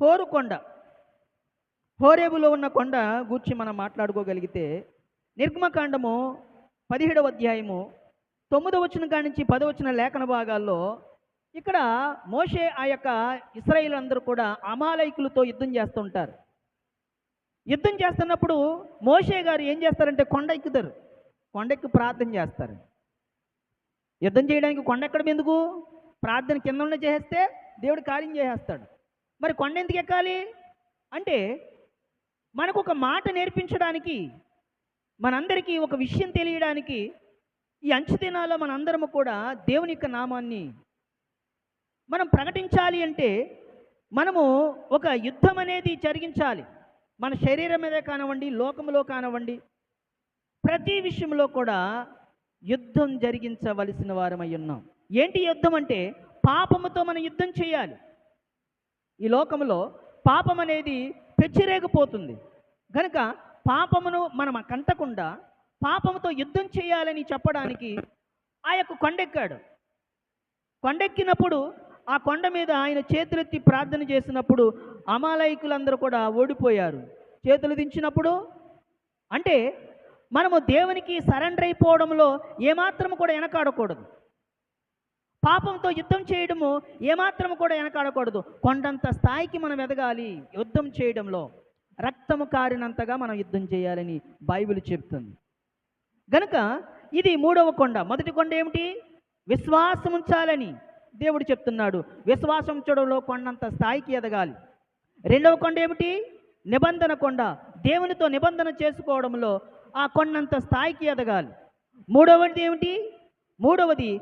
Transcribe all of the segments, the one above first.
హోరు కొండ. హోరేబులో ఉన్న కొండ గూర్చి మనం మాట్లాడుకోగలిగితే నిర్గమకాండము పదిహేడవ అధ్యాయము తొమ్మిదవ వచ్చిన కాడి నుంచి పదవచ్చిన లేఖన భాగాల్లో ఇక్కడ మోషే ఆ యొక్క ఇస్రాయిల్ అందరూ కూడా అమాలయకులతో యుద్ధం చేస్తుంటారు. యుద్ధం చేస్తున్నప్పుడు మోషే గారు ఏం చేస్తారంటే కొండ ఎక్కుతారు. కొండెక్కి ప్రార్థన చేస్తారు. యుద్ధం చేయడానికి కొండ ఎక్కడం ఎందుకు? ప్రార్థన కింద ఉన్న చేస్తే దేవుడు కార్యం చేసేస్తాడు. మరి కొండ ఎందుకు ఎక్కాలి? అంటే మనకు ఒక మాట నేర్పించడానికి మనందరికీ ఒక విషయం తెలియడానికి ఈ అంచు దినాల్లో మనందరము కూడా దేవుని యొక్క నామాన్ని మనం ప్రకటించాలి అంటే మనము ఒక యుద్ధం అనేది జరిగించాలి. మన శరీరం మీదే కానివ్వండి లోకంలో కానివ్వండి ప్రతి విషయంలో కూడా యుద్ధం జరిగించవలసిన వారమై ఉన్నాం. ఏంటి యుద్ధం అంటే? పాపముతో మనం యుద్ధం చేయాలి. ఈ లోకంలో పాపం అనేది పెచ్చిరేగిపోతుంది. కనుక పాపమును మనం కంటకుండా పాపముతో యుద్ధం చేయాలని చెప్పడానికి ఆ యొక్క కొండెక్కాడు. కొండెక్కినప్పుడు ఆ కొండ మీద ఆయన చేతులెత్తి ప్రార్థన చేసినప్పుడు అమాలయకులందరూ కూడా ఓడిపోయారు. చేతులు దించినప్పుడు అంటే మనము దేవునికి సరెండర్ అయిపోవడంలో ఏమాత్రం కూడా వెనకాడకూడదు. పాపంతో యుద్ధం చేయడము ఏమాత్రం కూడా వెనకాడకూడదు. కొండంత స్థాయికి మనం ఎదగాలి యుద్ధం చేయడంలో. రక్తము కారినంతగా మనం యుద్ధం చేయాలని బైబిల్ చెప్తుంది. గనుక ఇది మూడవ కొండ. మొదటి కొండ ఏమిటి? విశ్వాసం ఉంచాలని దేవుడు చెప్తున్నాడు. విశ్వాసం ఉంచడంలో కొండంత స్థాయికి ఎదగాలి. రెండవ కొండ ఏమిటి? నిబంధన కొండ. దేవునితో నిబంధన చేసుకోవడంలో ఆ కొండంత స్థాయికి ఎదగాలి. మూడవది ఏమిటి? మూడవది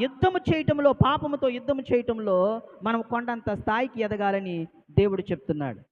యుద్ధము చేయటంలో పాపముతో యుద్ధము చేయటంలో మనం కొండంత స్థాయికి ఎదగాలని దేవుడు చెప్తున్నాడు.